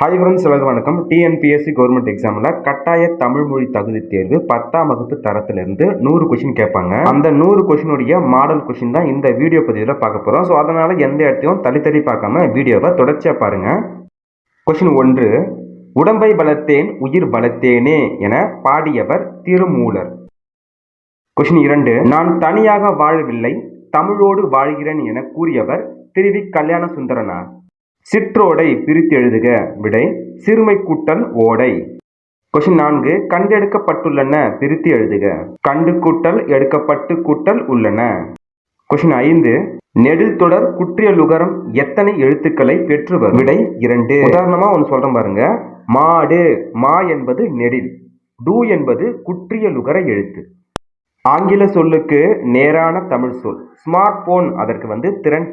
Hi friends எல்லாருக்கும் வணக்கம். TNPSC government எக்ஸாமில் கட்டாய தமிழ் மொழி தகுதி தேர்வு பத்தாம் வகுப்பு தரத்திலிருந்து நூறு கொஷின் கேட்பாங்க. அந்த நூறு கொஷினுடைய மாடல் கொஷின் தான் இந்த வீடியோ பதிவில் பார்க்க போகிறோம் ஸோ அதனால் எந்த இடத்தையும் தள்ளி தள்ளி பார்க்காம வீடியோவை தொடர்ச்சியாக பாருங்கள் கொஷின் ஒன்று உடம்பை வளர்த்தேன் உயிர் வளர்த்தேனே என பாடியவர் திருமூலர். கொஷின் இரண்டு நான் தனியாக வாழவில்லை தமிழோடு வாழ்கிறேன் என கூறியவர் திருவி கல்யாண சுந்தரனார். சிற்றோடை பிரித்து எழுதுக. விடை சிறுமை கூட்டல் ஓடை. கொஷின் நான்கு கண்டெடுக்கப்பட்டுள்ளன பிரித்து எழுதுக. கண்டு கூட்டல் எடுக்கப்பட்டு கூட்டல் உள்ளன. கொஷின் ஐந்து நெடில் தொடர் குற்றியலுகரம் எத்தனை எழுத்துக்களை பெற்று வரும் விடை இரண்டு. உதாரணமா ஒன்று சொல்றேன் பாருங்க. மாடு மா என்பது நெடில். டூ என்பது குற்றியலுகர எழுத்து. ஆங்கில சொல்லுக்கு நேரான தமிழ் சொல். ஸ்மார்ட் போன் அதற்கு வந்து திறன்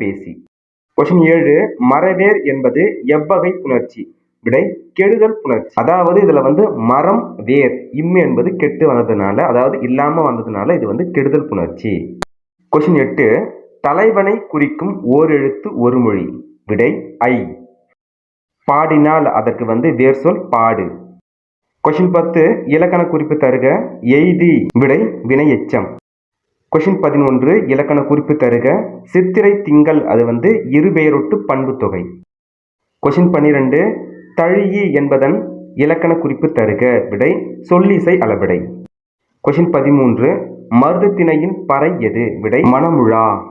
கொஸ்டின் ஏழு மரவேர் என்பது எவ்வகை புணர்ச்சி விடை கெடுதல் புணர்ச்சி அதாவது இதுல வந்து மரம் வேர் இம்மு என்பது கெட்டு வந்ததுனால அதாவது இல்லாம வந்ததுனால இது வந்து கெடுதல் புணர்ச்சி கொஷின் எட்டு தலைவனை குறிக்கும் ஓரெழுத்து ஒரு மொழி? விடை ஐ. பாடினால் அதற்கு வந்து வேர் சொல் பாடு. கொஷின் பத்து இலக்கண குறிப்பு தருக எய்தி. விடை வினை எச்சம் கொஷின் பதினொன்று இலக்கண குறிப்பு தருக. சித்திரை திங்கள் அது வந்து இருபெயரொட்டு பண்பு தொகை. கொஷின் பன்னிரெண்டு தழியி என்பதன் இலக்கண குறிப்பு தருக. விடை சொல்லிசை அளவிடை. கொஷின் பதிமூன்று மருதத்திணையின் பறை எது? விடை மணமுழா.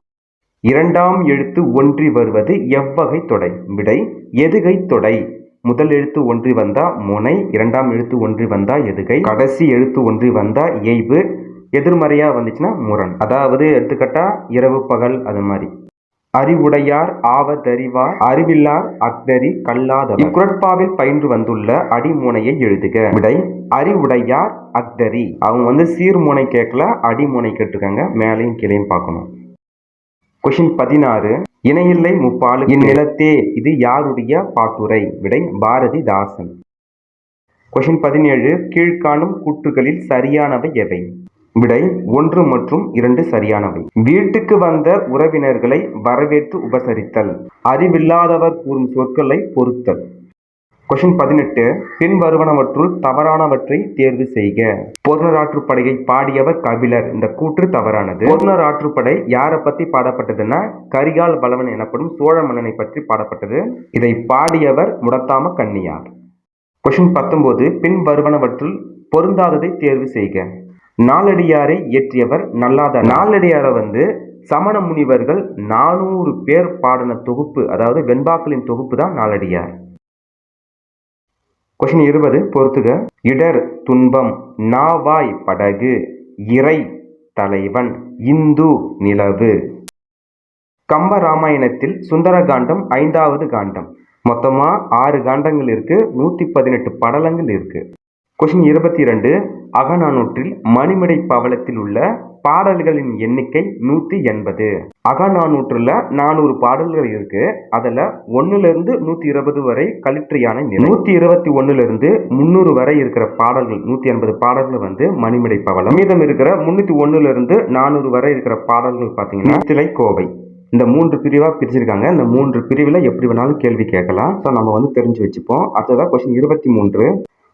இரண்டாம் எழுத்து ஒன்றி வருவது எவ்வகை தொடை. விடை எதுகை தொடை. முதல் எழுத்து ஒன்றி வந்தா முனை இரண்டாம் எழுத்து ஒன்றி வந்தா எதுகை. கடைசி எழுத்து ஒன்றி வந்தா இயைபு எதிர்மறையா வந்துச்சுன்னா முரண். அதாவது எடுத்துக்கட்டா இரவு பகல் அது மாதிரி. அறிவுடையார் ஆவதறிவார் அறிவில்லார் அக்தரி கல்லாதவர். இக்குரட்பாவில் பயின்று வந்துள்ள அடிமுனையை எழுதுக. விடை அறிவுடையார் அக்தரி அவங்க வந்து சீர்முனை கேட்கல அடிமுனை கேட்டுக்கங்க மேலையும் கீழையும் பார்க்கணும். கொஷின் பதினாறு. இணையில்லை முப்பாலு. இந்நிலத்தே இது யாருடைய பாட்டுரை? விடை பாரதிதாசன். கொஷின் பதினேழு. கீழ்காணும் கூற்றுகளில் சரியானவை எவை? விடை ஒன்று மற்றும் இரண்டு சரியானவை. வீட்டுக்கு வந்த உறவினர்களை வரவேற்று உபசரித்தல். அறிவில்லாதவர் கூறும் சொற்களை பொறுத்தல் கொஷின் பதினெட்டு. பின்வருவனவற்றுள் தவறானவற்றை தேர்வு செய்க. பொருணராற்றுப்படையை பாடியவர் கபிலர். இந்த கூற்று தவறானது. பொருணராற்றுப்படை யாரை பற்றி பாடப்பட்டதுன்னா கரிகால் பலவன் எனப்படும் சோழ மன்னனை பற்றி பாடப்பட்டது. இதை பாடியவர் முடத்தாம கன்னியார். கொஷின் பத்தொன்பது. பின்வருவனவற்றுள் பொருந்தாததை தேர்வு செய்க. நாலடியாரை இயற்றியவர் நல்லாத நாலடியாரை வந்து சமண முனிவர்கள் நானூறு பேர் பாடின தொகுப்பு அதாவது வெண்பாக்களின் தொகுப்பு தான் நாலடியார் கொஷின் இருபது பொறுத்துக. இடர் துன்பம் நாவாய் படகு இறை தலைவன் இந்து நிலவு. கம்ப ராமாயணத்தில் சுந்தரகாண்டம் ஐந்தாவது காண்டம். மொத்தமா ஆறு காண்டங்கள் இருக்கு நூத்தி பதினெட்டு படலங்கள் இருக்கு. கொஷின் இருபத்தி இரண்டு அகநானூற்றில் மணிமடை பவளத்தில் உள்ள பாடல்களின் எண்ணிக்கை நூற்றி எண்பது. அகநானூற்றில் நானூறு பாடல்கள் இருக்கு. அதில் ஒன்றுலேருந்து நூற்றி இருபது வரை கலிற்றியான நூற்றி இருபத்தி ஒன்றுலேருந்து முந்நூறு வரை இருக்கிற பாடல்கள் நூற்றி எண்பது பாடல்கள் வந்து மணிமடை பவளம். மீதம் இருக்கிற முந்நூற்றி ஒன்றுலேருந்து நானூறு வரை இருக்கிற பாடல்கள் பார்த்தீங்கன்னா திலை கோவை. இந்த மூன்று பிரிவாக பிரிச்சிருக்காங்க. இந்த மூன்று பிரிவில் எப்படி வேணாலும் கேள்வி கேட்கலாம். ஸோ நம்ம வந்து தெரிஞ்சு வச்சுப்போம். அடுத்ததான் கொஸ்டின் இருபத்தி மூன்று.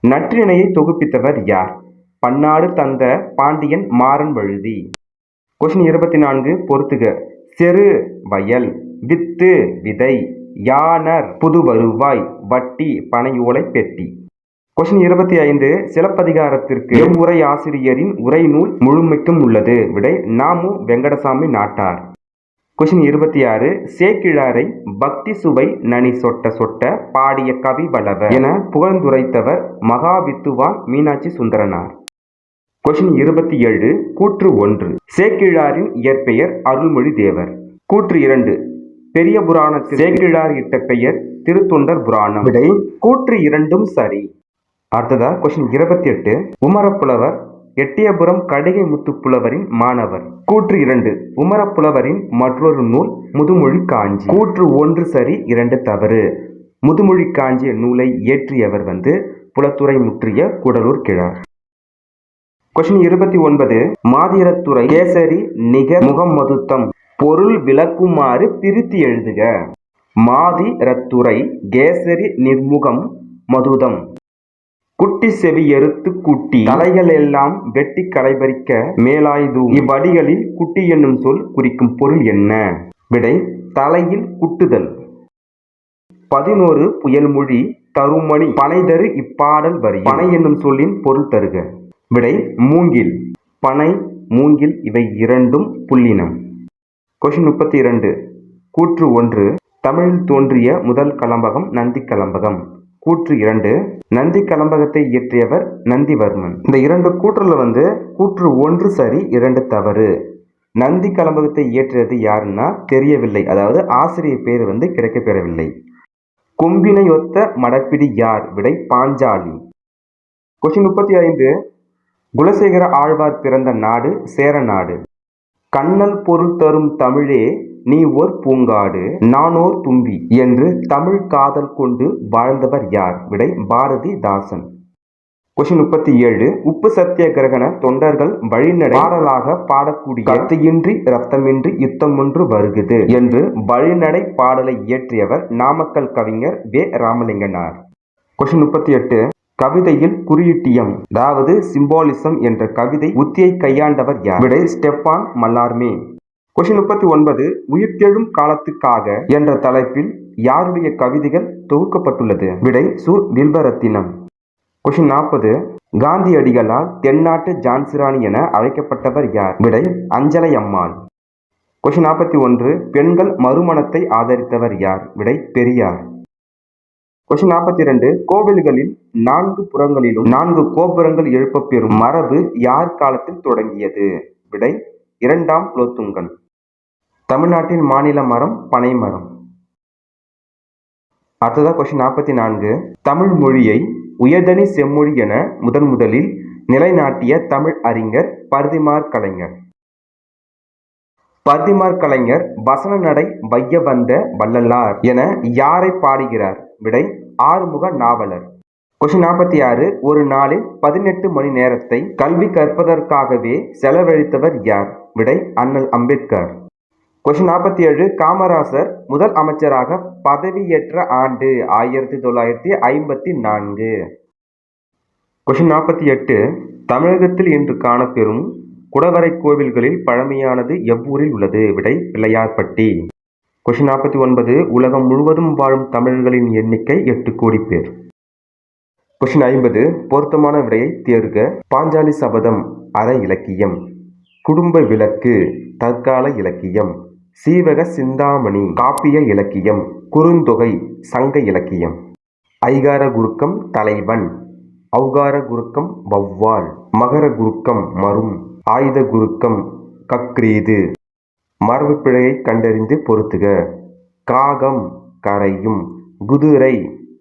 நற்றிணையை தொகுப்பித்தவர் யார்? பன்னாடு தந்த பாண்டியன் மாறன் வழுதி. கொஸ்டின் இருபத்தி நான்கு பொறுத்துக. செரு வயல் வித்து விதை யானர் புது வருவாய் வட்டி பனையோலை பெட்டி. கொஸ்டின் இருபத்தி ஐந்து சிலப்பதிகாரத்திற்கு உரை ஆசிரியரின் உரை நூல் முழுமைக்கும் உள்ளது. விடை நாமு வெங்கடசாமி நாட்டார். கொஷின் இருபத்தி ஆறு சேக்கிழாரை பக்தி சுவை நனி சொட்ட சொட்ட பாடிய கவி வளவர் என புகழ்ந்துரைத்தவர் மகாவித்துவான் மீனாட்சி சுந்தரனார். கொஷின் இருபத்தி ஏழு கூற்று ஒன்று சேக்கிழாரின் இயற்பெயர் அருள்மொழி தேவர். கூற்று இரண்டு பெரிய புராணத்தில் சேக்கிழார் இட்ட பெயர் திருத்தொண்டர் புராணம் விடை கூற்று இரண்டும் சரி அடுத்ததா கொஸ்டின் இருபத்தி எட்டு உமரப்புலவர் எட்டியபுரம் கடிகை முத்துப்புலவரின் மாணவர். கூற்று இரண்டு உமரப்புலவரின் மற்றொரு நூல் முதுமொழி காஞ்சி. கூற்று ஒன்று சரி இரண்டு தவறு. முதுமொழி காஞ்சி நூலை இயற்றியவர் வந்து புலத்துறை முற்றிய குடலூர் கிழார். கொஸ்டின் இருபத்தி ஒன்பது மாதிரத்துறை கேசரி நிக முகமதுத்தம் பொருள் விளக்குமாறு பிரித்து எழுதுக. மாதி ரத்துறை கேசரி நிர்முகம் மதுதம். குட்டி செவி எருத்து கூட்டி தலைகள் எல்லாம் வெட்டி களைபறிக்க மேலாய்து இவ்வடிகளில் குட்டி என்னும் சொல் குறிக்கும் பொருள் என்ன? விடை தலையில் குட்டுதல். பதினோரு புயல்மொழி தருமணி. பனைதரு இப்பாடல் வரி. பனை என்னும் சொல்லின் பொருள் தருக. விடை மூங்கில். பனை மூங்கில் இவை இரண்டும் புள்ளினம் கொஷின் முப்பத்தி இரண்டு. கூற்று ஒன்று. தமிழில் தோன்றிய முதல் கலம்பகம் நந்தி கலம்பகம். கூற்று இரண்டு. நந்தி கலம்பகத்தை இயற்றியவர் நந்திவர்மன். இந்த இரண்டு கூற்றுல வந்து கூற்று ஒன்று சரி இரண்டு தவறு. நந்தி கலம்பகத்தை இயற்றியது யாருன்னா தெரியவில்லை. அதாவது ஆசிரியர் பேர் வந்து கிடைக்கப்பெறவில்லை கொம்பினை ஒத்த மடப்பிடி யார்? விடை பாஞ்சாலி. கொஸ்டின் முப்பத்தி ஐந்து. குலசேகர ஆழ்வார் பிறந்த நாடு சேர நாடு கண்ணல் பொருள் தரும் தமிழே நீ ஓர் பூங்காடு நானோர் தும்பி என்று தமிழ் காதல் கொண்டு வாழ்ந்தவர் யார்? விடை பாரதிதாசன் கொஷின் முப்பத்தி ஏழு. உப்பு சத்தியகிரகண தொண்டர்கள் வழிநடை பாடலாக பாடக்கூடிய கத்தியின்றி ரத்தமின்றி யுத்தம் ஒன்று வருகுது என்று வழிநடை பாடலை இயற்றியவர் நாமக்கல் கவிஞர் வே. ராமலிங்கனார். கொஷின் முப்பத்தி எட்டு. கவிதையில் குறியீட்டியம் அதாவது சிம்பாலிசம் என்ற கவிதை உத்தியை கையாண்டவர் யார்? விடை ஸ்டெப்பான் மல்லார்மே. கொஸ்டின் முப்பத்தி ஒன்பது உயிர்த்தெழும் காலத்துக்காக என்ற தலைப்பில் யாருடைய கவிதைகள் தொகுக்கப்பட்டுள்ளது? விடை சு. வில்வரத்தினம். கொஷின் நாற்பது காந்தியடிகளால் தென்னாட்டு ஜான்சிராணி என அழைக்கப்பட்டவர் யார்? விடை அஞ்சலை அம்மாள் கொஷின் நாற்பத்தி ஒன்று பெண்கள் மறுமணத்தை ஆதரித்தவர் யார்? விடை பெரியார். கொஷின் நாற்பத்தி ரெண்டு கோவில்களில் நான்கு புறங்களிலும் நான்கு கோபுரங்கள் எழுப்பப்பெறும் மரபு யார் காலத்தில் தொடங்கியது? விடை இரண்டாம் குலோத்துங்கன் தமிழ்நாட்டின் மாநில மரம் பனை மரம். அடுத்ததாக கொஸ்டின் நாற்பத்தி நான்கு. தமிழ் மொழியை உயர்தனி செம்மொழி என முதன் முதலில் நிலைநாட்டிய தமிழ் அறிஞர் பர்திமார் கலைஞர். பர்திமார் கலைஞர் வசன நடை வைய வந்த வள்ளலார் என யாரை பாடுகிறார்? விடை ஆறுமுக நாவலர். கொஸ்டின் நாற்பத்தி ஆறு. ஒரு நாளில் பதினெட்டு மணி நேரத்தை கல்வி கற்பதற்காகவே செலவழித்தவர் யார்? விடை அண்ணல் அம்பேத்கர். கொஸ்டின் நாற்பத்தி ஏழு காமராசர் முதல் அமைச்சராக பதவியேற்ற ஆண்டு ஆயிரத்தி தொள்ளாயிரத்தி ஐம்பத்தி நான்கு. கொஸ்டின் நாற்பத்தி எட்டு தமிழகத்தில் இன்று காணப்பெறும் குடவரை கோவில்களில் பழமையானது எவ்வூரில் உள்ளது? விடை பிள்ளையார்பட்டி. கொஸ்டின் நாற்பத்தி ஒன்பது உலகம் முழுவதும் வாழும் தமிழர்களின் எண்ணிக்கை எட்டு கோடி பேர். கொஸ்டின் ஐம்பது பொருத்தமான விடையை தேர்க. பாஞ்சாலி சபதம் அற இலக்கியம். குடும்ப விளக்கு தற்கால இலக்கியம். சீவக சிந்தாமணி காப்பிய இலக்கியம் குறுந்தொகை சங்க இலக்கியம். ஐகார குருக்கம் தலைவன் ஔகார குருக்கம் வௌவால் மகர குருக்கம் மரும் ஆயுத குருக்கம் கக்ரீது. மரபு பிழையை கண்டறிந்து பொருத்துக. காகம் கரையும் குதிரை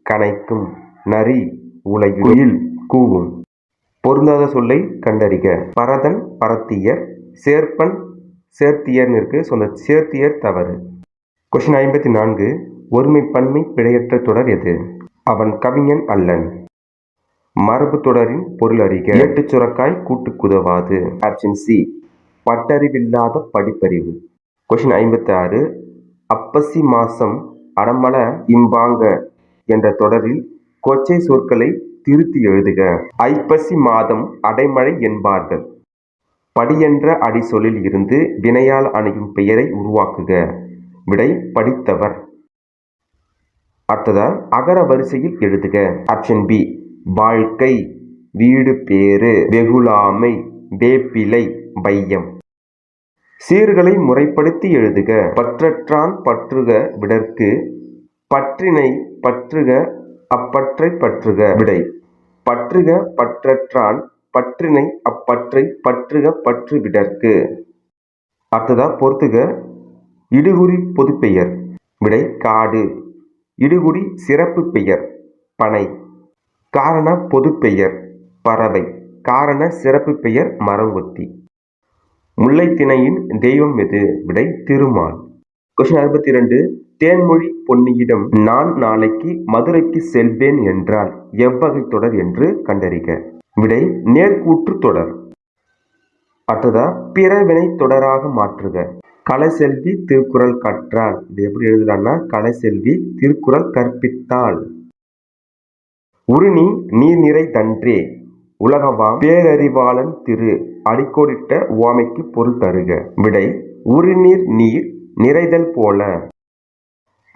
கனைக்கும் நரி உலகில் கூவும். பொருந்தாத சொல்லை கண்டறிக. பரதன் பரத்தியர் சேர்ப்பன் சேர்த்தியர்னு இருக்கு. ஸோ அந்த சேர்த்தியர் தவறு. கொஷின் ஐம்பத்தி நான்கு ஒருமை பன்மை பிழையற்ற தொடர் எது? அவன் கவிஞன் அல்லன். மரபு தொடரின் பொருள் அறிக. எட்டு சுரக்காய் கூட்டு குதவாது. ஆப்ஷன் சி பட்டறிவில்லாத படிப்பறிவு. கொஷின் ஐம்பத்தி ஆறு அப்பசி மாசம் அடமல இம்பாங்க என்ற தொடரில் கொச்சை சொற்களை திருத்தி எழுதுக. ஐப்பசி மாதம் அடைமழை என்பார்கள். படியென்ற என்ற இருந்து வினையால் அணையும் பெயரை உருவாக்குக. விடை படித்தவர். அடுத்ததா அகர வரிசையில் எழுதுக. ஆப்ஷன் பி வாழ்க்கை வீடு பேறு வெகுளாமை வேப்பிலை பையம் சீர்களை முறைப்படுத்தி எழுதுக. பற்றற்றான் பற்றுக விடற்கு பற்றினை பற்றுக அப்பற்றை பற்றுக. விடை பற்றுக பற்றற்றான் பற்றினை அப்பற்றை பற்றுக பற்று விடற்கு. அடுத்ததா பொறுத்துக. இடுகுறி பொதுப்பெயர். விடை காடு. இடுகுடி சிறப்பு பெயர். பனை. காரண பொதுப்பெயர். பறவை. காரண சிறப்பு பெயர் மரங்கொத்தி. முல்லைத்திணையின் தெய்வம் எது? விடை திருமால். கொஸ்டின் அறுபத்தி ரெண்டு தேன்மொழி பொன்னியிடம் நான் நாளைக்கு மதுரைக்கு செல்வேன் என்றால் எவ்வகை தொடர் என்று கண்டறிக. விடை நேர்கூற்று தொடர். அடுத்ததா பிறவினை தொடராக மாற்றுக. கலைசெல்வி திருக்குறள் கற்றால் இது எப்படி எழுதலாம்னா கலைசெல்வி திருக்குறள் கற்பித்தாள். உருணி நீர் நிறை தன்றே. உலகவாம் பேரறிவாளன் திரு. அடிக்கோடிட்ட உவமைக்கு பொருள் தருக. விடை உருநீர் நீர் நிறைதல் போல.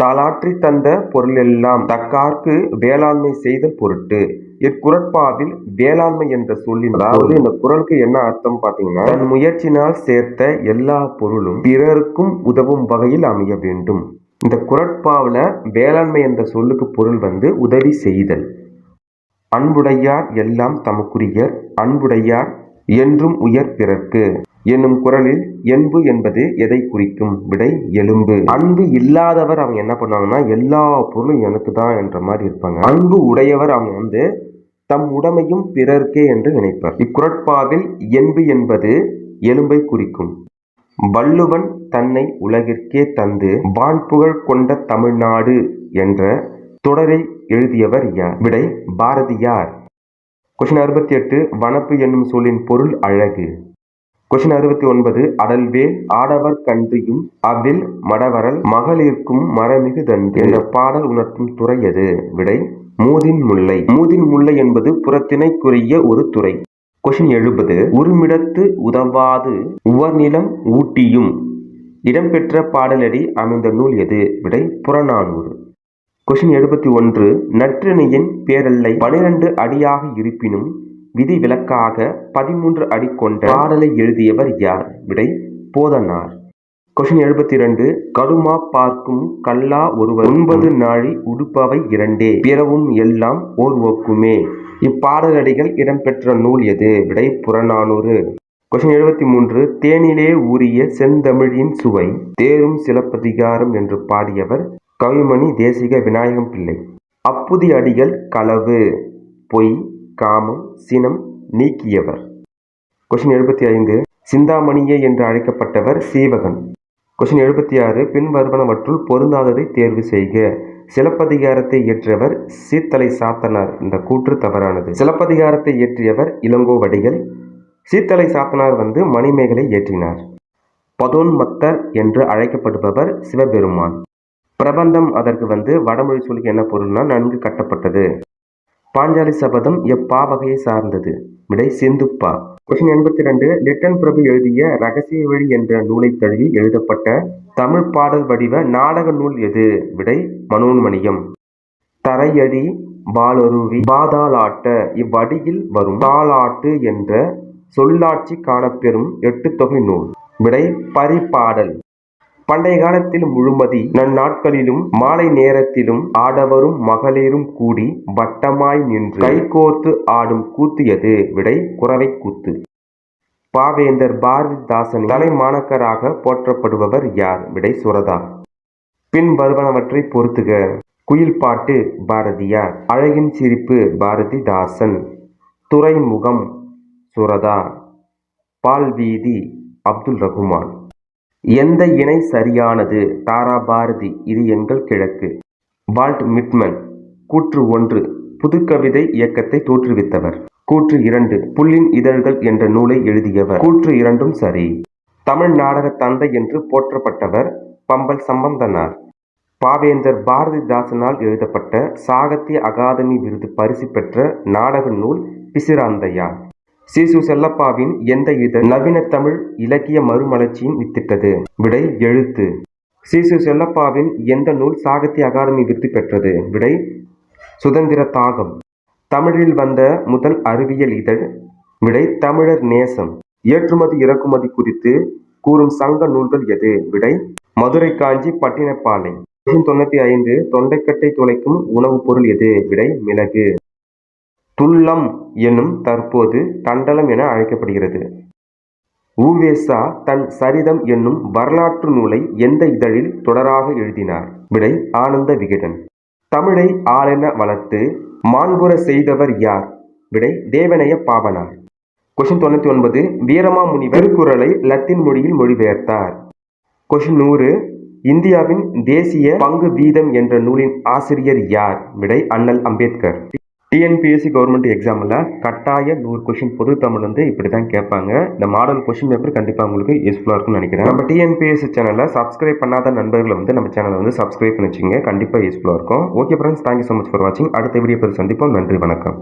தாலாற்றி தந்த பொருளெல்லாம் தக்கார்க்கு வேளாண்மை செய்தல் பொருட்டு. இக்குரட்பாவில் வேளாண்மை என்ற சொல்லின் அதாவது இந்த குரலுக்கு என்ன அர்த்தம் பாத்தீங்கன்னா தன் முயற்சினால் சேர்த்த எல்லா பொருளும் பிறருக்கும் உதவும் வகையில் அமைய வேண்டும். இந்த குரட்பாவில் வேளாண்மை என்ற சொல்லுக்கு பொருள் வந்து உதவி செய்தல். அன்புடையார் எல்லாம் தமக்குரியர் அன்புடையார் என்றும் உயர் பிறர்க்கு. என்னும் குறளில் என்பு என்பது எதை குறிக்கும்? விடை எலும்பு. அன்பு இல்லாதவர் அவங்க என்ன பண்ணுவாங்கன்னா எல்லா பொருளும் எனக்கு தான் என்ற மாதிரி இருப்பாங்க. அன்பு உடையவர் அவங்க வந்து தம் உடமையும் பிறர்க்கே என்று நினைப்பார். இக்குரட்பாவில் என்பு என்பது எலும்பை குறிக்கும். வள்ளுவன் தன்னை உலகிற்கே தந்து வான்புகழ் கொண்ட தமிழ்நாடு என்ற தொடரை எழுதியவர் யார்? விடை பாரதியார். கொஷின் அறுபத்தி எட்டு வனப்பு என்னும் சொல்லின் பொருள் அழகு. கொஷின் அறுபத்தி ஒன்பது அடல்வேல் ஆடவர் கன்றியும் அவில் மடவரல் மகளிர்க்கும் மரமிகு தன்று என்ற பாடல் உணர்த்தும் துறை எது? விடை மூதின் முல்லை. மூதின் முல்லை என்பது புறத்திணைக்குரிய ஒரு துறை. கொஷின் எழுபது. உருமிடத்து உதவாது உவர்நிலம் ஊட்டியும். இடம்பெற்ற பாடலடி அமைந்த நூல் எது? விடை புறநானூறு. கொஷின் எழுபத்தி ஒன்று. நற்றிணையின் பேரல்லை பனிரெண்டு அடியாக இருப்பினும் விதி விலக்காக பதிமூன்று அடி கொண்ட பாடலை எழுதியவர் யார்? விடை போதனார். கொஷின் எழுபத்தி ரெண்டு கடுமா பார்க்கும் கல்லா ஒருவர் ஒன்பது நாழி உடுப்பவை இரண்டே பிறவும் எல்லாம் ஓர் ஒக்குமே இப்பாடலடிகள் இடம்பெற்ற நூல் எது? விடை புறநானூறு. கொஷின் எழுபத்தி மூன்று தேனிலே ஊறிய செந்தமிழின் சுவை தேரும் சிலப்பதிகாரம் என்று பாடியவர் கவிமணி தேசிக விநாயகம் பிள்ளை. அப்புதி அடிகள் களவு பொய் காமம் சினம் நீக்கியவர். கொஷின் எழுபத்தி ஐந்து சிந்தாமணியே என்று அழைக்கப்பட்டவர் சீவகன். கொஷின் எழுபத்தி ஆறு பின்வருவனவற்றுள் பொருந்தாததை தேர்வு செய்க. சிலப்பதிகாரத்தை இயற்றியவர் சீத்தலை சாத்தனார். இந்த கூற்று தவறானது. சிலப்பதிகாரத்தை இயற்றியவர் இளங்கோவடிகள் சீத்தலை சாத்தனார் வந்து மணிமேகலை இயற்றினார் பதோன்மத்தர் என்று அழைக்கப்படுபவர் சிவபெருமான். பிரபந்தம் அதற்கு வந்து வடமொழி சொல்லுக்கு என்ன பொருள்னா நன்கு கட்டப்பட்டது. பாஞ்சாலி சபதம் எப்பா வகையை சார்ந்தது. விடை சிந்துப்பா. கொஸ்டின் எண்பத்தி ரெண்டு லிட்டன் பிரபு எழுதிய ரகசிய வழி என்ற நூலை தழுவி எழுதப்பட்ட தமிழ் பாடல் வடிவ நாடக நூல் எது? விடை மனோன்மணியம். தரையடி பாலருவி பாதாளாட்ட இவ்வடியில் வரும் தாளாட்டு என்ற சொல்லாட்சி காணப்பெறும் எட்டு தொகை நூல். விடை பரிபாடல். பண்டைய காலத்தில் முழுமதி நன்னாட்களிலும் மாலை நேரத்திலும் ஆடவரும் மகளிரும் கூடி வட்டமாய் நின்று கைகோர்த்து ஆடும் கூத்து எது? விடை குறவை கூத்து. பாவேந்தர் பாரதிதாசன் தலை மாணக்கராக போற்றப்படுபவர் யார்? விடை சுரதா. பின் வருவனவற்றை பொறுத்துக. குயில் பாட்டு பாரதியார். அழகின் சிரிப்பு பாரதிதாசன். துறைமுகம் சுரதா. பால்வீதி அப்துல் ரகுமான். எந்த இணை சரியானது? தாரா பாரதி இது எங்கள் கிழக்கு. வால்ட் மிட்மன் கூற்று ஒன்று புதுக்கவிதை இயக்கத்தை தோற்றுவித்தவர். கூற்று இரண்டு புல்லின் இதழ்கள் என்ற நூலை எழுதியவர். கூற்று இரண்டும் சரி. தமிழ் நாடக தந்தை என்று போற்றப்பட்டவர் பம்பல் சம்பந்தனார். பாவேந்தர் பாரதிதாசனால் எழுதப்பட்ட சாகித்ய அகாதமி விருது பரிசு பெற்ற நாடக நூல் பிசிராந்தையா. சிசு செல்லப்பாவின் எந்த இதழ் நவீன தமிழ் இலக்கிய மறுமலர்ச்சியின் வித்திட்டது? விடை எழுத்து. சிசு செல்லப்பாவின் எந்த நூல் சாகித்ய அகாடமி விருது பெற்றது? விடை சுதந்திர தாகம். தமிழில் வந்த முதல் அறிவியல் இதழ். விடை தமிழர் நேசம். ஏற்றுமதி இறக்குமதி குறித்து கூறும் சங்க நூல்கள் எது? விடை மதுரை காஞ்சி பட்டினப்பாலை. தொண்ணூத்தி ஐந்து தொண்டைக்கட்டை துளைக்கும் உணவுப் பொருள் எது? விடை மிளகு. துல்லம் எனும் தற்போது தண்டலம் என அழைக்கப்படுகிறது. ஊவேசா தன் சரிதம் என்னும் வரலாற்று நூலை எந்த இதழில் தொடராக எழுதினார்? விடை ஆனந்த விகடன். தமிழை ஆளென வளர்த்து மாண்புற செய்தவர் யார்? விடை தேவனைய பாவனார் கொஷின் தொண்ணூத்தி ஒன்பது வீரமாமுனி திருக்குறளை லத்தீன் மொழியில் மொழிபெயர்த்தார். கொஷின் நூறு இந்தியாவின் தேசிய பங்கு வீதம் என்ற நூலின் ஆசிரியர் யார்? விடை அண்ணல் அம்பேத்கர். டிஎன்பிஎஸ்சி கவர்மெண்ட் எக்ஸாமில் கட்டாய நூறு கொஷின் பொது தமிழ் வந்து இப்படி தான் கேட்பாங்க. இந்த மாடல் கொஷின் பேப்பர் கண்டிப்பாக உங்களுக்கு யூஸ்ஃபுல்லாக இருக்கும்னு நினைக்கிறேன். நம்ம டிஎன்பிஎஸ்சி சேனலை சப்ஸ்கிரைப் பண்ணாத நண்பர்களை வந்து நம்ம சேனலை வந்து சப்ஸ்கிரைப் பண்ணி வச்சுங்க கண்டிப்பாக யூஸ்ஃபுல்லாக இருக்கும். Okay friends thank you so much for வாட்சிங் அடுத்த வீடியோ பேர் சந்திப்போம். நன்றி வணக்கம்.